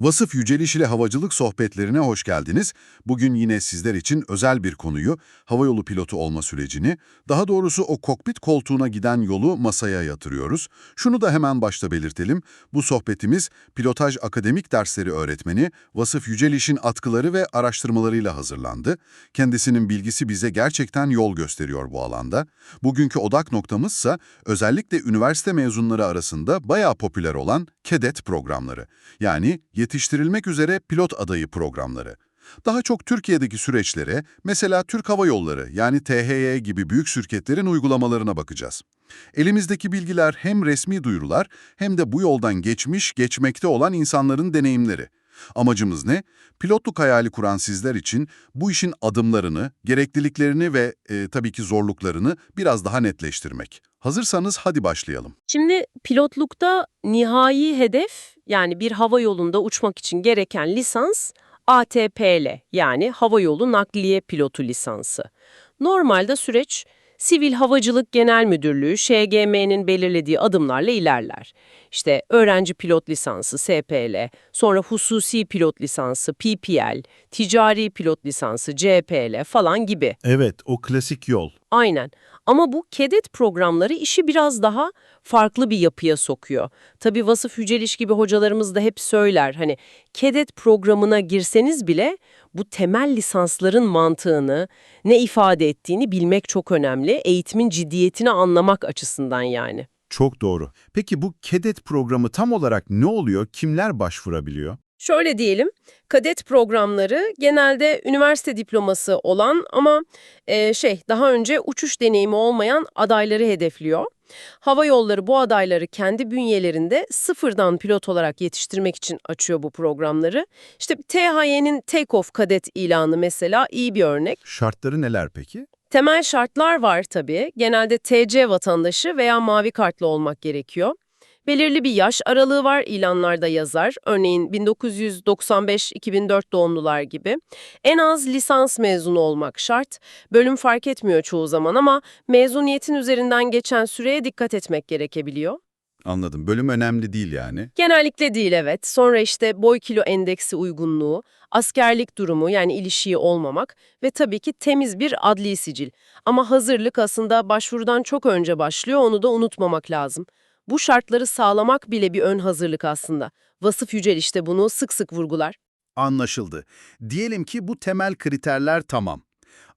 Vasıf Yüceliş ile Havacılık Sohbetlerine hoş geldiniz. Bugün yine sizler için özel bir konuyu, havayolu pilotu olma sürecini, daha doğrusu o kokpit koltuğuna giden yolu masaya yatırıyoruz. Şunu da hemen başta belirtelim, bu sohbetimiz Pilotaj Akademik Dersleri öğretmeni Vasıf Yüceliş'in atkıları ve araştırmalarıyla hazırlandı. Kendisinin bilgisi bize gerçekten yol gösteriyor bu alanda. Bugünkü odak noktamızsa özellikle üniversite mezunları arasında bayağı popüler olan KEDET programları. Yani yetiştirilmek üzere pilot adayı programları. Daha çok Türkiye'deki süreçlere, mesela Türk Hava Yolları yani THY gibi büyük şirketlerin uygulamalarına bakacağız. Elimizdeki bilgiler hem resmi duyurular hem de bu yoldan geçmiş, geçmekte olan insanların deneyimleri. Amacımız ne? Pilotluk hayali kuran sizler için bu işin adımlarını, gerekliliklerini ve e, tabii ki zorluklarını biraz daha netleştirmek. Hazırsanız hadi başlayalım. Şimdi pilotlukta nihai hedef yani bir hava yolunda uçmak için gereken lisans ATPL yani Hava Yolu Nakliye Pilotu lisansı. Normalde süreç Sivil Havacılık Genel Müdürlüğü ŞGM'nin belirlediği adımlarla ilerler. İşte öğrenci pilot lisansı SPL, sonra hususi pilot lisansı PPL, ticari pilot lisansı CPL falan gibi. Evet, o klasik yol. Aynen. Ama bu KEDET programları işi biraz daha farklı bir yapıya sokuyor. Tabii Vasıf Yüceliş gibi hocalarımız da hep söyler hani KEDET programına girseniz bile bu temel lisansların mantığını, ne ifade ettiğini bilmek çok önemli. Eğitimin ciddiyetini anlamak açısından yani. Çok doğru. Peki bu KEDET programı tam olarak ne oluyor? Kimler başvurabiliyor? Şöyle diyelim, kadet programları genelde üniversite diploması olan ama e, şey daha önce uçuş deneyimi olmayan adayları hedefliyor. Hava yolları bu adayları kendi bünyelerinde sıfırdan pilot olarak yetiştirmek için açıyor bu programları. İşte THY'nin Take-Off Kadet ilanı mesela iyi bir örnek. Şartları neler peki? Temel şartlar var tabii. Genelde TC vatandaşı veya mavi kartlı olmak gerekiyor. Belirli bir yaş aralığı var ilanlarda yazar. Örneğin 1995-2004 doğumlular gibi. En az lisans mezunu olmak şart. Bölüm fark etmiyor çoğu zaman ama mezuniyetin üzerinden geçen süreye dikkat etmek gerekebiliyor. Anladım. Bölüm önemli değil yani. Genellikle değil evet. Sonra işte boy kilo endeksi uygunluğu, askerlik durumu yani ilişiği olmamak ve tabii ki temiz bir adli sicil. Ama hazırlık aslında başvurudan çok önce başlıyor onu da unutmamak lazım. Bu şartları sağlamak bile bir ön hazırlık aslında. Vasıf Yücel işte bunu sık sık vurgular. Anlaşıldı. Diyelim ki bu temel kriterler tamam.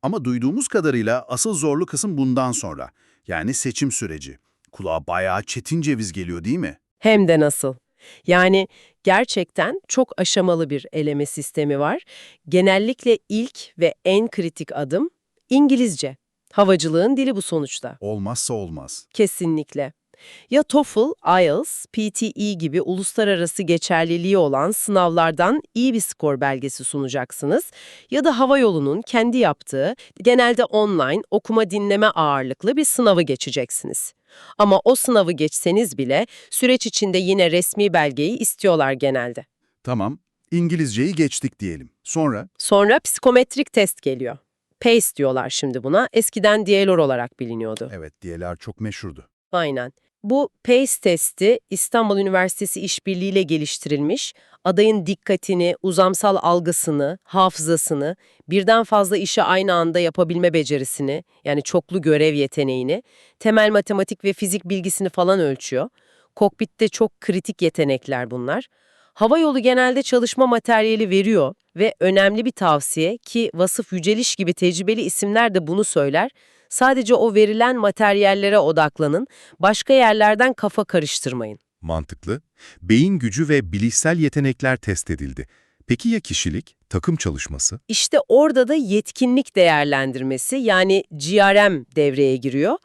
Ama duyduğumuz kadarıyla asıl zorlu kısım bundan sonra. Yani seçim süreci. Kulağa bayağı çetin ceviz geliyor değil mi? Hem de nasıl. Yani gerçekten çok aşamalı bir eleme sistemi var. Genellikle ilk ve en kritik adım İngilizce. Havacılığın dili bu sonuçta. Olmazsa olmaz. Kesinlikle. Ya TOEFL, IELTS, PTE gibi uluslararası geçerliliği olan sınavlardan iyi bir skor belgesi sunacaksınız ya da havayolunun kendi yaptığı, genelde online okuma dinleme ağırlıklı bir sınavı geçeceksiniz. Ama o sınavı geçseniz bile süreç içinde yine resmi belgeyi istiyorlar genelde. Tamam. İngilizceyi geçtik diyelim. Sonra? Sonra psikometrik test geliyor. PACE diyorlar şimdi buna. Eskiden DLR olarak biliniyordu. Evet, diyeler çok meşhurdu. Aynen. Bu PACE testi İstanbul Üniversitesi işbirliğiyle geliştirilmiş, adayın dikkatini, uzamsal algısını, hafızasını, birden fazla işi aynı anda yapabilme becerisini, yani çoklu görev yeteneğini, temel matematik ve fizik bilgisini falan ölçüyor. Kokpitte çok kritik yetenekler bunlar. Hava yolu genelde çalışma materyali veriyor ve önemli bir tavsiye ki Vasıf Yüceliş gibi tecrübeli isimler de bunu söyler, Sadece o verilen materyallere odaklanın, başka yerlerden kafa karıştırmayın. Mantıklı. Beyin gücü ve bilişsel yetenekler test edildi. Peki ya kişilik, takım çalışması? İşte orada da yetkinlik değerlendirmesi yani GRM devreye giriyor.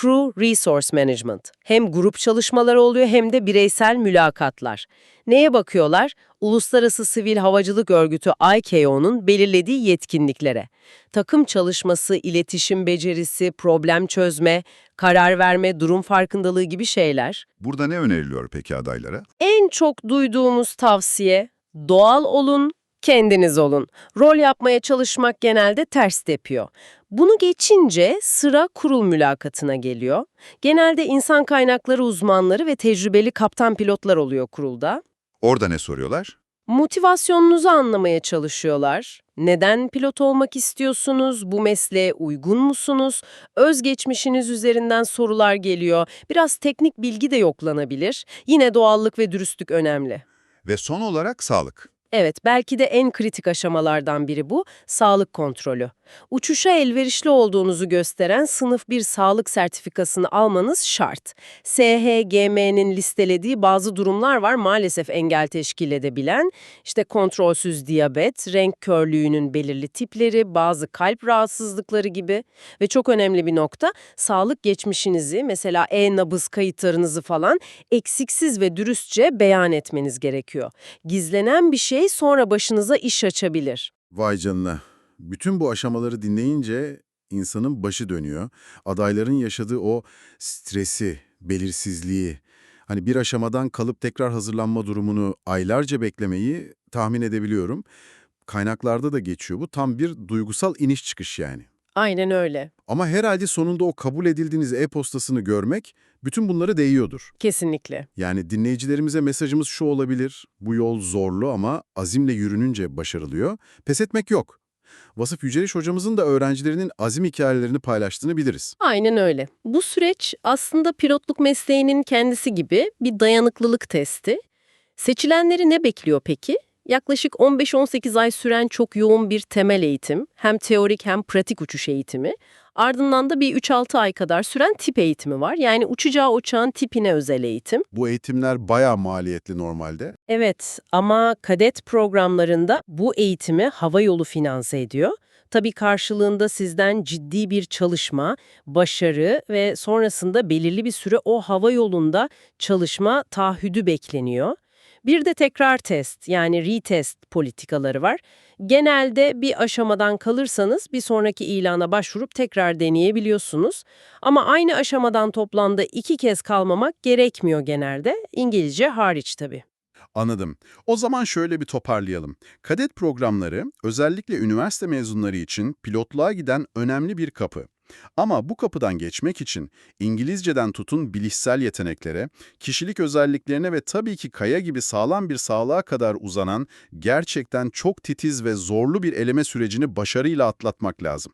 Crew Resource Management. Hem grup çalışmaları oluyor hem de bireysel mülakatlar. Neye bakıyorlar? Uluslararası Sivil Havacılık Örgütü ICAO'nun belirlediği yetkinliklere. Takım çalışması, iletişim becerisi, problem çözme, karar verme, durum farkındalığı gibi şeyler. Burada ne öneriliyor peki adaylara? En çok duyduğumuz tavsiye doğal olun, kendiniz olun. Rol yapmaya çalışmak genelde ters tepiyor. Bunu geçince sıra kurul mülakatına geliyor. Genelde insan kaynakları uzmanları ve tecrübeli kaptan pilotlar oluyor kurulda. Orada ne soruyorlar? Motivasyonunuzu anlamaya çalışıyorlar. Neden pilot olmak istiyorsunuz? Bu mesleğe uygun musunuz? Özgeçmişiniz üzerinden sorular geliyor. Biraz teknik bilgi de yoklanabilir. Yine doğallık ve dürüstlük önemli. Ve son olarak sağlık. Evet, belki de en kritik aşamalardan biri bu, sağlık kontrolü. Uçuşa elverişli olduğunuzu gösteren sınıf bir sağlık sertifikasını almanız şart. SHGM'nin listelediği bazı durumlar var maalesef engel teşkil edebilen. İşte kontrolsüz diyabet, renk körlüğünün belirli tipleri, bazı kalp rahatsızlıkları gibi. Ve çok önemli bir nokta, sağlık geçmişinizi, mesela e-nabız kayıtlarınızı falan eksiksiz ve dürüstçe beyan etmeniz gerekiyor. Gizlenen bir şey sonra başınıza iş açabilir. Vay canına. Bütün bu aşamaları dinleyince insanın başı dönüyor. Adayların yaşadığı o stresi, belirsizliği, hani bir aşamadan kalıp tekrar hazırlanma durumunu aylarca beklemeyi tahmin edebiliyorum. Kaynaklarda da geçiyor bu. Tam bir duygusal iniş çıkış yani. Aynen öyle. Ama herhalde sonunda o kabul edildiğiniz e-postasını görmek bütün bunları değiyordur. Kesinlikle. Yani dinleyicilerimize mesajımız şu olabilir. Bu yol zorlu ama azimle yürününce başarılıyor. Pes etmek yok. Vasıf Yüceliş hocamızın da öğrencilerinin azim hikayelerini paylaştığını biliriz. Aynen öyle. Bu süreç aslında pilotluk mesleğinin kendisi gibi bir dayanıklılık testi. Seçilenleri ne bekliyor peki? Yaklaşık 15-18 ay süren çok yoğun bir temel eğitim, hem teorik hem pratik uçuş eğitimi. Ardından da bir 3-6 ay kadar süren tip eğitimi var. Yani uçacağı uçağın tipine özel eğitim. Bu eğitimler bayağı maliyetli normalde. Evet ama kadet programlarında bu eğitimi havayolu finanse ediyor. Tabii karşılığında sizden ciddi bir çalışma, başarı ve sonrasında belirli bir süre o hava yolunda çalışma taahhüdü bekleniyor. Bir de tekrar test yani retest politikaları var. Genelde bir aşamadan kalırsanız bir sonraki ilana başvurup tekrar deneyebiliyorsunuz. Ama aynı aşamadan toplamda iki kez kalmamak gerekmiyor genelde. İngilizce hariç tabii. Anladım. O zaman şöyle bir toparlayalım. Kadet programları özellikle üniversite mezunları için pilotluğa giden önemli bir kapı. Ama bu kapıdan geçmek için İngilizceden tutun bilişsel yeteneklere, kişilik özelliklerine ve tabii ki kaya gibi sağlam bir sağlığa kadar uzanan gerçekten çok titiz ve zorlu bir eleme sürecini başarıyla atlatmak lazım.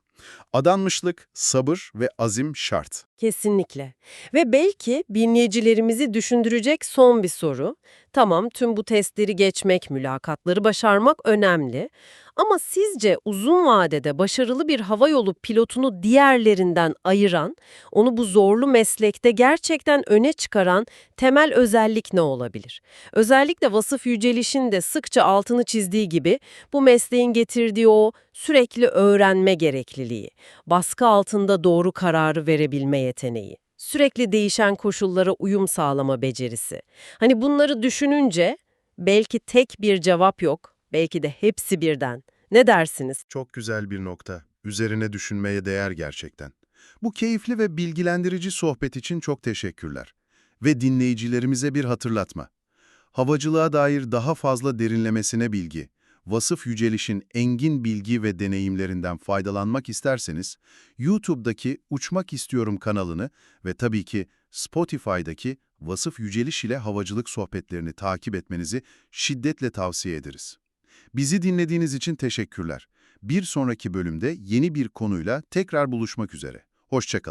Adanmışlık, sabır ve azim şart. Kesinlikle. Ve belki dinleyicilerimizi düşündürecek son bir soru. Tamam tüm bu testleri geçmek, mülakatları başarmak önemli. Ama sizce uzun vadede başarılı bir havayolu pilotunu diğerlerinden ayıran, onu bu zorlu meslekte gerçekten öne çıkaran temel özellik ne olabilir? Özellikle Vasıf Yüceliş'in de sıkça altını çizdiği gibi bu mesleğin getirdiği o sürekli öğrenme gerekliliği, baskı altında doğru kararı verebilme yeteneği, sürekli değişen koşullara uyum sağlama becerisi. Hani bunları düşününce belki tek bir cevap yok, belki de hepsi birden. Ne dersiniz? Çok güzel bir nokta. Üzerine düşünmeye değer gerçekten. Bu keyifli ve bilgilendirici sohbet için çok teşekkürler. Ve dinleyicilerimize bir hatırlatma. Havacılığa dair daha fazla derinlemesine bilgi, Vasıf Yüceliş'in engin bilgi ve deneyimlerinden faydalanmak isterseniz, YouTube'daki Uçmak İstiyorum kanalını ve tabii ki Spotify'daki Vasıf Yüceliş ile havacılık sohbetlerini takip etmenizi şiddetle tavsiye ederiz. Bizi dinlediğiniz için teşekkürler. Bir sonraki bölümde yeni bir konuyla tekrar buluşmak üzere. Hoşçakalın.